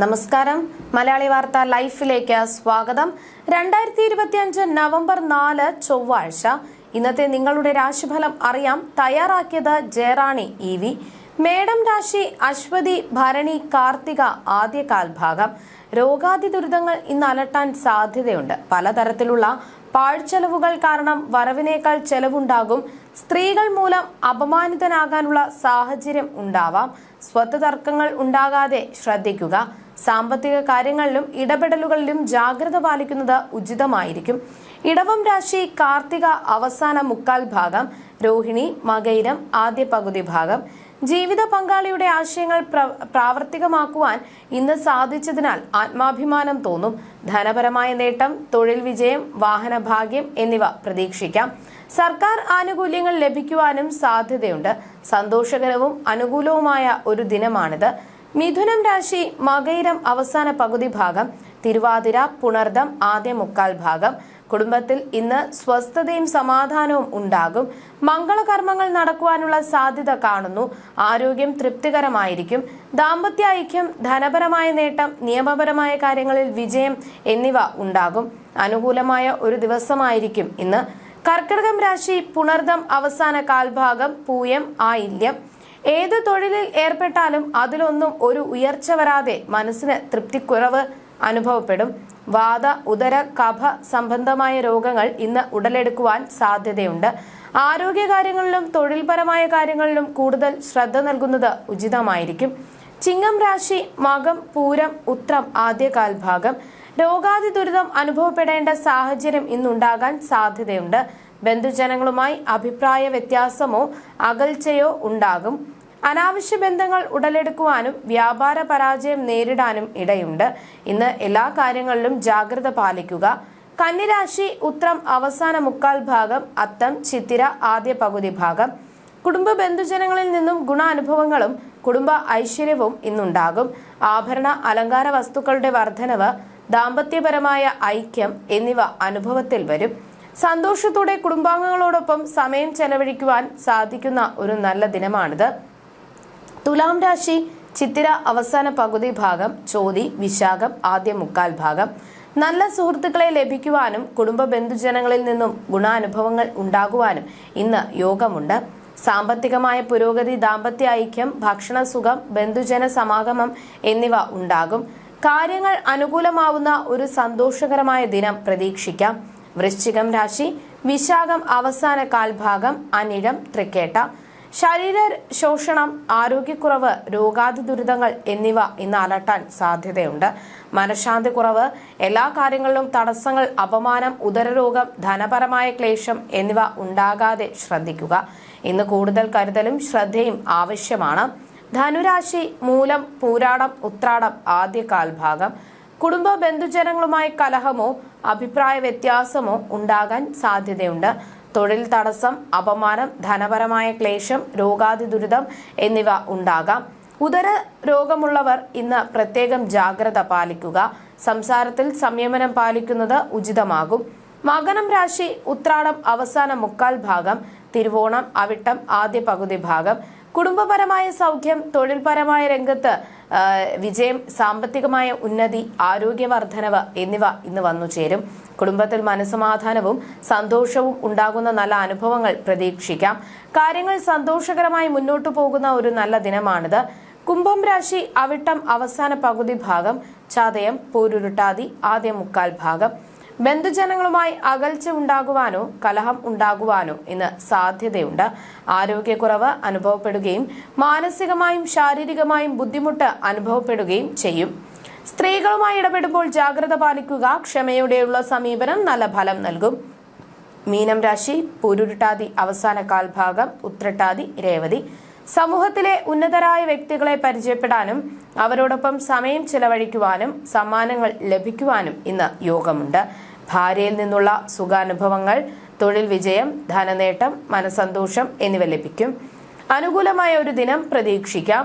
നമസ്കാരം. മലയാളി വാർത്ത ലൈഫിലേക്ക് സ്വാഗതം. രണ്ടായിരത്തി ഇരുപത്തി അഞ്ച് നവംബർ നാല് ചൊവ്വാഴ്ച ഇന്നത്തെ നിങ്ങളുടെ രാശിഫലം അറിയാം. തയ്യാറാക്കിയത് ജയറാണി ഇ വി. മേടം രാശി അശ്വതി ഭരണി കാർത്തിക ആദ്യ കാൽഭാഗം രോഗാതി ദുരിതങ്ങൾ ഇന്ന് അലട്ടാൻ സാധ്യതയുണ്ട്. പലതരത്തിലുള്ള പാഴ്ചെലവുകൾ കാരണം വരവിനേക്കാൾ ചെലവുണ്ടാകും. സ്ത്രീകൾ മൂലം അപമാനിതനാകാനുള്ള സാഹചര്യം ഉണ്ടാവാം. സ്വത്ത് തർക്കങ്ങൾ ഉണ്ടാകാതെ ശ്രദ്ധിക്കുക. സാമ്പത്തിക കാര്യങ്ങളിലും ഇടപെടലുകളിലും ജാഗ്രത പാലിക്കുന്നത് ഉചിതമായിരിക്കും. ഇടവം രാശി കാർത്തിക അവസാന മുക്കാൽ ഭാഗം രോഹിണി മകൈരം ആദ്യ പകുതി ഭാഗം. ജീവിത പങ്കാളിയുടെ ആശയങ്ങൾ പ്രാവർത്തികമാക്കുവാൻ ഇന്ന് സാധിച്ചതിനാൽ ആത്മാഭിമാനം തോന്നും. ധനപരമായ നേട്ടം തൊഴിൽ വിജയം വാഹന ഭാഗ്യം എന്നിവ പ്രതീക്ഷിക്കാം. സർക്കാർ ആനുകൂല്യങ്ങൾ ലഭിക്കുവാനും സാധ്യതയുണ്ട്. സന്തോഷകരവും അനുകൂലവുമായ ഒരു ദിനമാണിത്. മിഥുനം രാശി മകയിരം അവസാന പകുതി ഭാഗം തിരുവാതിര പുണർദം ആദ്യ മുക്കാൽ ഭാഗം. കുടുംബത്തിൽ ഇന്ന് സ്വസ്ഥതയും സമാധാനവും ഉണ്ടാകും. മംഗളകർമ്മങ്ങൾ നടക്കുവാനുള്ള സാധ്യത കാണുന്നു. ആരോഗ്യം തൃപ്തികരമായിരിക്കും. ദാമ്പത്യ ഐക്യം ധനപരമായ നേട്ടം നിയമപരമായ കാര്യങ്ങളിൽ വിജയം എന്നിവ ഉണ്ടാകും. അനുകൂലമായ ഒരു ദിവസമായിരിക്കും ഇന്ന്. കർക്കിടകം രാശി പുണർദം അവസാന കാൽഭാഗം പൂയം ആയില്യം. ഏത് തൊഴിലിൽ ഏർപ്പെട്ടാലും അതിലൊന്നും ഒരു ഉയർച്ച വരാതെ മനസ്സിന് തൃപ്തിക്കുറവ് അനുഭവപ്പെടും. വാത ഉദര കഫ സംബന്ധമായ രോഗങ്ങൾ ഇന്ന് ഉടലെടുക്കുവാൻ സാധ്യതയുണ്ട്. ആരോഗ്യകാര്യങ്ങളിലും തൊഴിൽപരമായ കാര്യങ്ങളിലും കൂടുതൽ ശ്രദ്ധ നൽകുന്നത് ഉചിതമായിരിക്കും. ചിങ്ങം രാശി മകം പൂരം ഉത്രം ആദ്യകാൽഭാഗം രോഗാതി ദുരിതം അനുഭവപ്പെടേണ്ട സാഹചര്യം ഇന്നുണ്ടാകാൻ സാധ്യതയുണ്ട്. ബന്ധുജനങ്ങളുമായി അഭിപ്രായ വ്യത്യാസമോ അകൽച്ചയോ ഉണ്ടാകും. അനാവശ്യ ബന്ധങ്ങൾ ഉടലെടുക്കുവാനും വ്യാപാര പരാജയം നേരിടാനും ഇടയുണ്ട്. ഇന്ന് എല്ലാ കാര്യങ്ങളിലും ജാഗ്രത പാലിക്കുക. കന്നിരാശി ഉത്രം അവസാന മുക്കാൽ ഭാഗം അത്തം ചിത്തിര ആദ്യ പകുതി ഭാഗം. കുടുംബ ബന്ധുജനങ്ങളിൽ നിന്നും ഗുണാനുഭവങ്ങളും കുടുംബ ഐശ്വര്യവും ഇന്നുണ്ടാകും. ആഭരണ അലങ്കാര വസ്തുക്കളുടെ വർധനവ് ദാമ്പത്യപരമായ ഐക്യം എന്നിവ അനുഭവത്തിൽ വരും. സന്തോഷത്തോടെ കുടുംബാംഗങ്ങളോടൊപ്പം സമയം ചെലവഴിക്കുവാൻ സാധിക്കുന്ന ഒരു നല്ല ദിനമാണിത്. തുലാം രാശി ചിത്തിര അവസാന പകുതി ഭാഗം ചോതി വിശാഖം ആദ്യ മുക്കാൽ ഭാഗം. നല്ല സുഹൃത്തുക്കളെ ലഭിക്കുവാനും കുടുംബ ബന്ധുജനങ്ങളിൽ നിന്നും ഗുണാനുഭവങ്ങൾ ഉണ്ടാകുവാനും ഇന്ന് യോഗമുണ്ട്. സാമ്പത്തികമായ പുരോഗതി ദാമ്പത്യ ഐക്യം ഭക്ഷണ സുഖം ബന്ധുജന സമാഗമം എന്നിവ ഉണ്ടാകും. കാര്യങ്ങൾ അനുകൂലമാവുന്ന ഒരു സന്തോഷകരമായ ദിനം പ്രതീക്ഷിക്കാം. വൃശ്ചികം രാശി വിശാഖം അവസാന കാൽഭാഗം അനിഴം തൃക്കേട്ട. ശരീര ശോഷണം ആരോഗ്യക്കുറവ് രോഗാതി ദുരിതങ്ങൾ എന്നിവ ഇന്ന് അലട്ടാൻ സാധ്യതയുണ്ട്. മനഃശാന്തി കുറവ് എല്ലാ കാര്യങ്ങളിലും തടസ്സങ്ങൾ അപമാനം ഉദരരോഗം ധനപരമായ ക്ലേശം എന്നിവ ഉണ്ടാകാതെ ശ്രദ്ധിക്കുക. ഇന്ന് കൂടുതൽ കരുതലും ശ്രദ്ധയും ആവശ്യമാണ്. ധനുരാശി മൂലം പൂരാടം ഉത്രാടം ആദ്യ കാൽഭാഗം കുടുംബ ബന്ധുജനങ്ങളുമായി കലഹമോ അഭിപ്രായ വ്യത്യാസമോ ഉണ്ടാകാൻ സാധ്യതയുണ്ട്. തൊഴിൽ തടസ്സം അപമാനം ധനപരമായ ക്ലേശം രോഗാതി ദുരിതം എന്നിവ ഉണ്ടാകാം. ഉദര രോഗമുള്ളവർ ഇന്ന് പ്രത്യേകം ജാഗ്രത പാലിക്കുക. സംസാരത്തിൽ സംയമനം പാലിക്കുന്നത് ഉചിതമാകും. മകനം രാശി ഉത്രാടം അവസാന മുക്കാൽ ഭാഗം തിരുവോണം അവിട്ടം ആദ്യ പകുതി ഭാഗം. കുടുംബപരമായ സൗഖ്യം തൊഴിൽപരമായ രംഗത്ത് വിജയം സാമ്പത്തികമായ ഉന്നതി ആരോഗ്യവർദ്ധനവ് എന്നിവ ഇന്ന് വന്നു ചേരും. കുടുംബത്തിൽ മനസ്സമാധാനവും സന്തോഷവും ഉണ്ടാകുന്ന നല്ല അനുഭവങ്ങൾ പ്രതീക്ഷിക്കാം. കാര്യങ്ങൾ സന്തോഷകരമായി മുന്നോട്ടു പോകുന്ന ഒരു നല്ല ദിനമാണിത്. കുംഭം രാശി അവിട്ടം അവസാന പകുതി ഭാഗം ചതയം പോരുരുട്ടാതി ആദ്യ മുക്കാൽ ഭാഗം. ബന്ധുജനങ്ങളുമായി അകൽച്ച ഉണ്ടാകുവാനോ കലഹം ഉണ്ടാകുവാനോ ഇന്ന് സാധ്യതയുണ്ട്. ആരോഗ്യക്കുറവ് അനുഭവപ്പെടുകയും മാനസികമായും ശാരീരികമായും ബുദ്ധിമുട്ട് അനുഭവപ്പെടുകയും ചെയ്യും. സ്ത്രീകളുമായി ഇടപെടുമ്പോൾ ജാഗ്രത പാലിക്കുക ക്ഷമയോടെയുള്ള സമീപനം നല്ല ഫലം നൽകും. മീനം രാശി പുരുട്ടാതി അവസാന കാൽഭാഗം ഉത്രട്ടാതി രേവതി. സമൂഹത്തിലെ ഉന്നതരായ വ്യക്തികളെ പരിചയപ്പെടാനും അവരോടൊപ്പം സമയം ചിലവഴിക്കുവാനും സമ്മാനങ്ങൾ ലഭിക്കുവാനും ഇന്ന് യോഗമുണ്ട്. ഭാര്യയിൽ നിന്നുള്ള സുഖാനുഭവങ്ങൾ തൊഴിൽ വിജയം ധനനേട്ടം മനസന്തോഷം എന്നിവ ലഭിക്കും. അനുകൂലമായ ഒരു ദിനം പ്രതീക്ഷിക്കാം.